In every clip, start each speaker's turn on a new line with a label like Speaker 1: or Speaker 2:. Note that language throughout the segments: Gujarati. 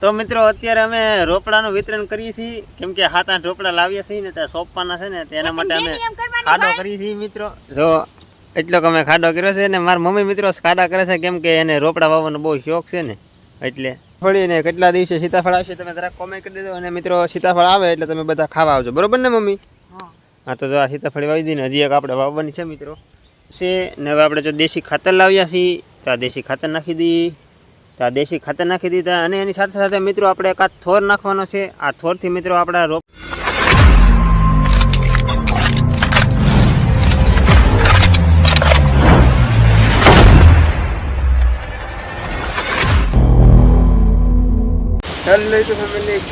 Speaker 1: તો મિત્રો અત્યારે અમે રોપડાનું વિતરણ કરીએ છીએ. કેમ કે સાત આઠ રોપડા લાવીએ છીએ ને ત્યાં સોંપવાના છે ને તેના માટે અમે ખાડો કરીએ છીએ મિત્રો. જો એટલો કે અમે ખાડો કર્યો છે ને મારા મમ્મી મિત્રો ખાડા કરે છે કેમ કે એને રોપડા વાવવાનો બહુ શોખ છે ને. એટલે ફળીને કેટલા દિવસે સીતાફળ આવશે તમે જરાક કોમેન્ટ કરી દેજો. અને મિત્રો સીતાફળ આવે એટલે તમે બધા ખાવા આવજો. બરોબર ને મમ્મી? હા. તો જો આ સીતાફળ વાવી દઈને હજી એક આપણે વાવવાની છે મિત્રો. છે ને હવે આપણે જો દેશી ખાતર લાવ્યા છીએ તો આ દેશી ખાતર નાખી દઈએ. તો આ દેશી ખાતર નાખી દીધા અને એની સાથે સાથે મિત્રો આપણે એક આ થોર નાખવાનો છે. આ થોરથી મિત્રો આપણા રોપ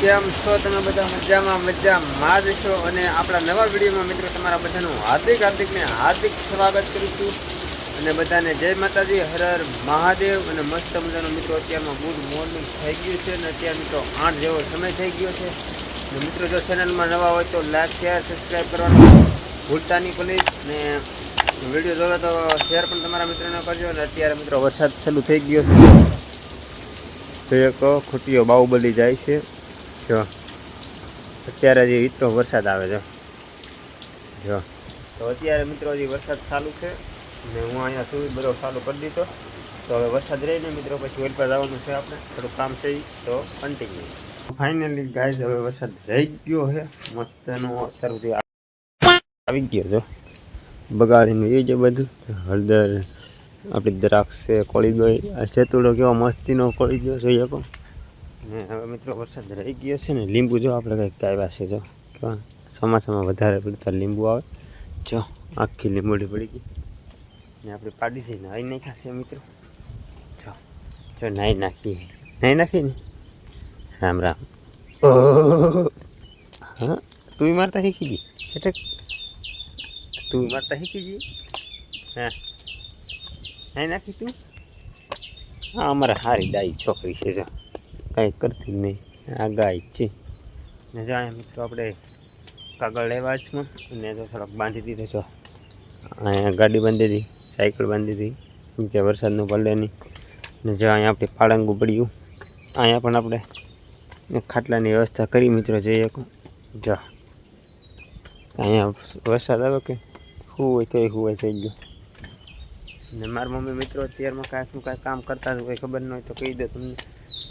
Speaker 1: કેમ છો તમે બધા? મજામાં મજામાં જ છો. અને આપણા નવા વિડીયોમાં મિત્રો તમારા બધાનું હાર્દિક, હાર્દિકને હાર્દિક સ્વાગત કરું છું. અને બધાને જય માતાજી, હર હર મહાદેવ. અને મસ્ત મજાનો મિત્રો, અત્યારમાં ગુડ મોર્નિંગ થઈ ગયું છે અને અત્યારે મિત્રો આઠ જેવો સમય થઈ ગયો છે. અને મિત્રો, જો ચેનલમાં નવા હોય તો લાઈક, શેર સબસ્ક્રાઈબ કરવાનું ભૂલતા નહીં પ્લીઝ ને વીડિયો જોવો તો શેર પણ તમારા મિત્રોને કરજો. અને અત્યારે મિત્રો વરસાદ ચાલુ થઈ ગયો છે. તો એક ખૂટીઓ બાહુબલી જાય છે. જો, અત્યારે હજી ઈટનો વરસાદ આવે છે. જો, તો અત્યારે મિત્રો હજી વરસાદ ચાલુ છે. ને હું અહીંયા સુધી બધો ચાલુ કરી દીધો. તો હવે વરસાદ રહીને મિત્રો, પછી વેલ પર જવાનું છે આપણે. થોડું કામ છે તો કન્ટિન્યુ ફાઇનલી ગાય હવે વરસાદ રહી ગયો છે. મસ્તનો અત્યાર સુધી આવી ગયો જો. બગાડીનું એ જે બધું. હળદર, આપણી દ્રાક્ષ છે, કોળી ગઈ આ સેતુડો કેવો મસ્તીનો કોળી ગયો છે એકો ને હવે મિત્રો, વરસાદ રહી ગયો છે ને, લીંબુ જો આપણે કંઈક આવ્યા છે, જો. કેવા? ચોમાસામાં વધારે પડતા લીંબુ આવે. જો, આખી લીંબોડી પડી ગઈ. ને આપણે પાડી છે નાહી નાખ્યા છે મિત્રો. જો જો નાહી નાખીએ. નાહી નાખીએ ને? રામ રામ. હા? તું મારતા શીખી ગઈ? છટક. તું મારતા શીખી ગઈ? હા. નાહી નાખી તું? હા અમારે સારી ડાઈ છોકરી છે જો. કાંઈ કરતી જ નહીં. આ ગાય છે. ને જો અહીંયા મિત્રો આપણે કાગળ લેવા જ અને જો થોડોક બાંધી દીધો છો. અહીંયા ગાડી બાંધી હતી સાયકલ બાંધી હતી. કેમ કે વરસાદનું પડે નહીં. ને જો અહીંયા આપણે પાળંગું પડ્યું અહીંયા પણ આપણે એક ખાટલાની વ્યવસ્થા કરી મિત્રો, જઈએ જો. અહીંયા વરસાદ આવે કે શું હોય તો શું હોય થઈ ગયો. ને મારા મમ્મી મિત્રો અત્યારમાં કાંઈકનું કાંઈ કામ કરતા હોય ખબર ન હોય તો કહી દે તમને.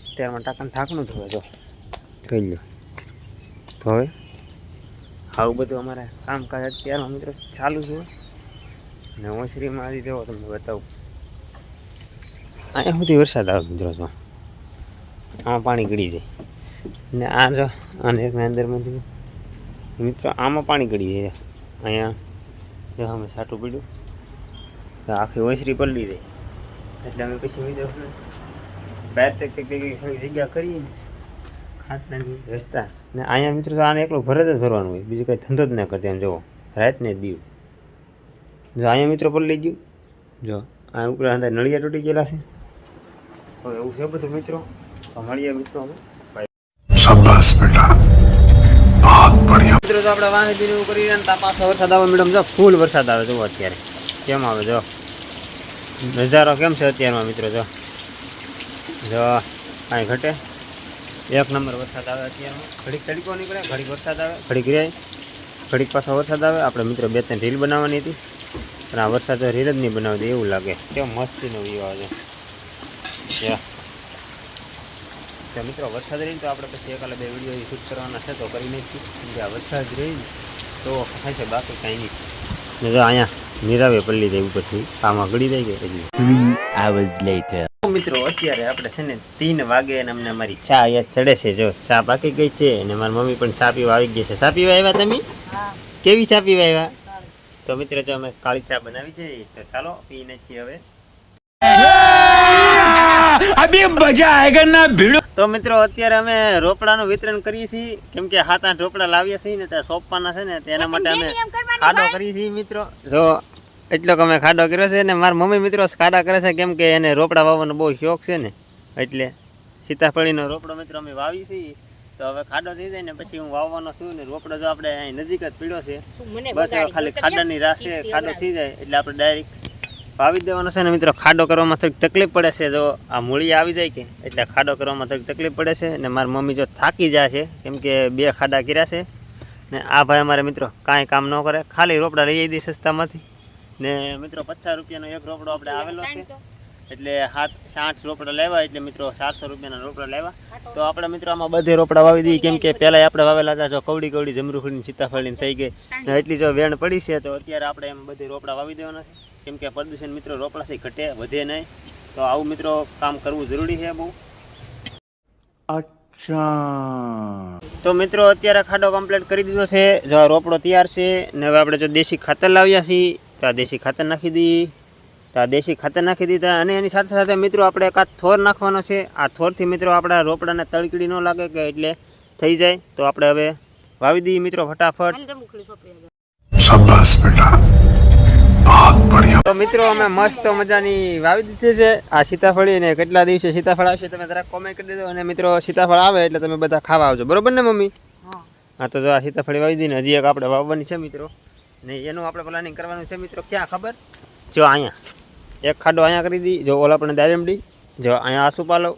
Speaker 1: અત્યારમાં ટાંકાનું ઢાંકણું જ હોય જો. થઈ ગયો. તો હવે આવું બધું અમારે કામકાજ અત્યારમાં મિત્રો ચાલુ છે. ને ઓસરીમાં આવી દેવો તમને બતાવું. અહીંયા સુધી વરસાદ આવે મિત્રો જો. આમાં પાણી ગળી જાય. ને આ જો, આને એક અંદરમાંથી મિત્રો, આમાં પાણી ગળી જાય. અહીંયા જો અમે સાટું પીડ્યું. તો આખી ઓસરી પલળી જાય. એટલે અમે પછી મિત્રો બે તક તક થોડી જગ્યા કરીને ખાટલાની રસ્તા. ને અહીંયા મિત્રો આને એકલું ભરત જ ભરવાનું હોય. બીજું કંઈ ધંધો જ ના કરતી એમ જુઓ રાતને દીવ. જો અહીંયા મિત્રો પર લઈ ગયું જો આ ઉપરાંત નળિયા તૂટી ગયેલા છે. તો એવું છે બધું મિત્રો? તો મળીએ મિત્રો મિત્રો આપણે વાહન જેવું કરી રહ્યા પાછો વરસાદ આવે મેડમ જો ફૂલ વરસાદ આવે જો અત્યારે. કેમ આવે જો? નજારો કેમ છે અત્યારમાં મિત્રો જો? જો કાંઈ ઘટે? એક નંબર વરસાદ આવે અત્યારમાં. ઘડીક તડકો નીકળે ઘડીક વરસાદ આવે ઘડીક રહે ઘડીક પાછો વરસાદ આવે. આપણે મિત્રો બે ત્રણ રીલ બનાવવાની હતી. પણ આ વરસાદ તો રીલ જ નહીં બનાવી દે એવું લાગે. કેમ મસ્તીનો વ્યૂ આવે છે. મિત્રો વરસાદ રહીને તો આપણે પછી એકાલે બે વીડિયો શૂટ કરવાના છે તો કરી કેમ કે આ વરસાદ રહી ને તો થાય છે બાકી કાંઈ નહીં. જો અહીંયા નિરાવે પલ્લી જાય ઉપરથી આમાં ગળી જાય કે હજી
Speaker 2: Three hours later.
Speaker 1: મિત્રો અત્યારે આપણે છે ને તીન વાગે અને અમને અમારી ચા અહીંયા ચડે છે. જો ચા પાકી ગઈ છે અને મારી મમ્મી પણ ચા પીવા આવી ગઈ છે. ચા પીવા આવ્યા તમે? કેવી ચા પીવા આવ્યા? તો મિત્રો જો અમે કાળી ચા બનાવી છે તો ચાલો પીને છીએ હવે. તો મિત્રો અત્યારે અમે રોપડાનું વિતરણ કરીએ છીએ. કેમ કે હાથ આઠ રોપડા લાવ્યા છીએ ને ત્યાં સોંપવાના છે ને તેના માટે અમે ખાડો કરીએ છીએ મિત્રો. જો એટલો અમે ખાડો કર્યો છે ને મારા મમ્મી મિત્રો ખાડા કરે છે કેમ કે એને રોપડા વાવવાનો બહુ શોખ છે ને. એટલે સીતાફળીનો રોપડો મિત્રો અમે વાવી છીએ. તો હવે ખાડો થઈ જાય ને પછી હું વાવવાનો છું ને રોપડો જો આપણે અહીં નજીક જ પીડ્યો છે બસ હવે ખાલી ખાડાની રાશે છે ખાડો થઈ જાય એટલે આપણે ડાયરેક્ટ વાવી દેવાનો છે ને મિત્રો ખાડો કરવામાં થોડીક તકલીફ પડે છે. જો આ મૂળી આવી જાય કે એટલે ખાડો કરવામાં થોડીક તકલીફ પડે છે ને મારી મમ્મી જો થાકી જાય છે કેમ કે બે ખાડા કર્યા છે ને આ ભાઈ અમારે મિત્રો કાંઈ કામ ન કરે ખાલી રોપડા લઈ આવી દે સસ્તામાંથી. ને મિત્રો પચાસ રૂપિયાનો એક રોપડો આપણે આવેલો છે. એટલે સાત સાઠ રોપડા લાવ્યા એટલે મિત્રો સાતસો રૂપિયાના રોપડા લાવ્યા તો આપણે મિત્રો આમાં બધે રોપડા વાવી દઈએ. કેમ કે પહેલાં આપણે વાવેલા હતા જો કવડી કવડી જમરૂફળીની સીતાફળની થઈ ગઈ. એટલી જો વેણ પડી છે તો અત્યારે આપણે એમ બધે રોપડા વાવી દેવાના છે. કેમ કે પ્રદૂષણ મિત્રો રોપડાથી ઘટે વધે નહીં. તો આવું મિત્રો કામ કરવું જરૂરી છે બહુ.
Speaker 2: અચ્છા.
Speaker 1: તો મિત્રો અત્યારે ખાડો કમ્પ્લીટ કરી દીધો છે. જો આ રોપડો તૈયાર છે ને હવે આપણે જો દેશી ખાતર લાવ્યા છીએ તો આ દેશી ખાતર નાખી દઈએ. તો આ દેશી ખાતર નાખી દીધા અને એની સાથે સાથે મિત્રો આપણે એકાદ થોર નાખવાનો છે. આ થોરથી મિત્રો આપણા રોપડાને તળકડી ન લાગે કે એટલે થઈ જાય. તો આપણે હવે વાવી દઈએ મિત્રો ફટાફટ. તો મિત્રો અમે મસ્ત મજાની વાવી દીધી છે. આ સીતાફળી ને કેટલા દિવસે સીતાફળ આવશે તમે જરાક કોમેન્ટ કરી દેજો. અને મિત્રો સીતાફળ આવે એટલે તમે બધા ખાવા આવજો. બરોબર ને મમ્મી? હા. તો જો આ સીતાફળી વાવી દીધી ને હજી એક આપણે વાવવાની છે મિત્રો. ને એનું આપણે પ્લાનિંગ કરવાનું છે મિત્રો. ક્યાં ખબર? જો અહીંયા. એક ખાડો અહીંયા કરી દી, જો ઓલા પણ દારેમડી જો અહીંયા આસુપાલો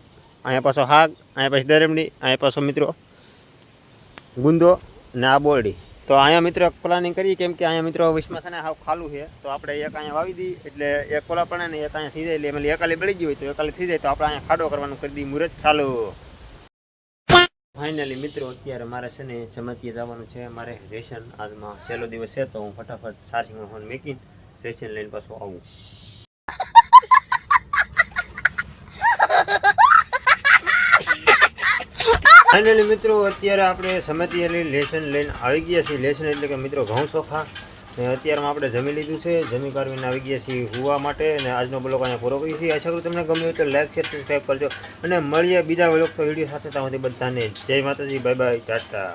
Speaker 1: અહીંયા પાછો હાક અહીંયા પછી દારેમડી અહીંયા પાછો મિત્રો ગુંદો ને આ બોરડી. તો અહીંયા મિત્રો પ્લાનિંગ કરીએ, કેમ કે અહીંયા મિત્રો વિશ્વાસ ને હાવ ખાલું છે, તો આપણે એક અહીંયા વાવી દઈએ એટલે એક ઓલા પણ ને એક અહીંયા થઈ જાય, એટલે એમાં એકાલી બળી ગઈ હોય તો એકાલી થઈ જાય, તો આપણે અહીંયા ખાડો કરવાનું કરી દઈએ મુહૂર્ત ચાલુ. ફાઇનલી મિત્રો, અત્યારે મારે છે ને ચમતીએ જવાનું છે, મારે રેશન આજમાં છેલ્લો દિવસ છે, તો હું ફટાફટ ચાર્જિંગમાં ફોન મેકીને રેશન લઈને પાછું આવું. ફાઇનલી મિત્રો, અત્યારે આપણે સમિતિ લેસન લઈને આવી ગયા છીએ. લેસન એટલે કે મિત્રો ઘઉં ચોખા અત્યારમાં આપણે જમી લીધું છે. જમી કાઢવીને આવી ગયા છીએ હોવા માટે અને આજનો બ્લોગ અહીંયા પૂરો કરીએ છીએ. આશા કરું તમને ગમ્યું તો લાઈક શેર સબસ્ક્રાઈબ કરજો. અને મળીએ બીજા બ્લોગ તો વીડિયો સાથે. તમારી બધાને જય માતાજી. Bye bye Tata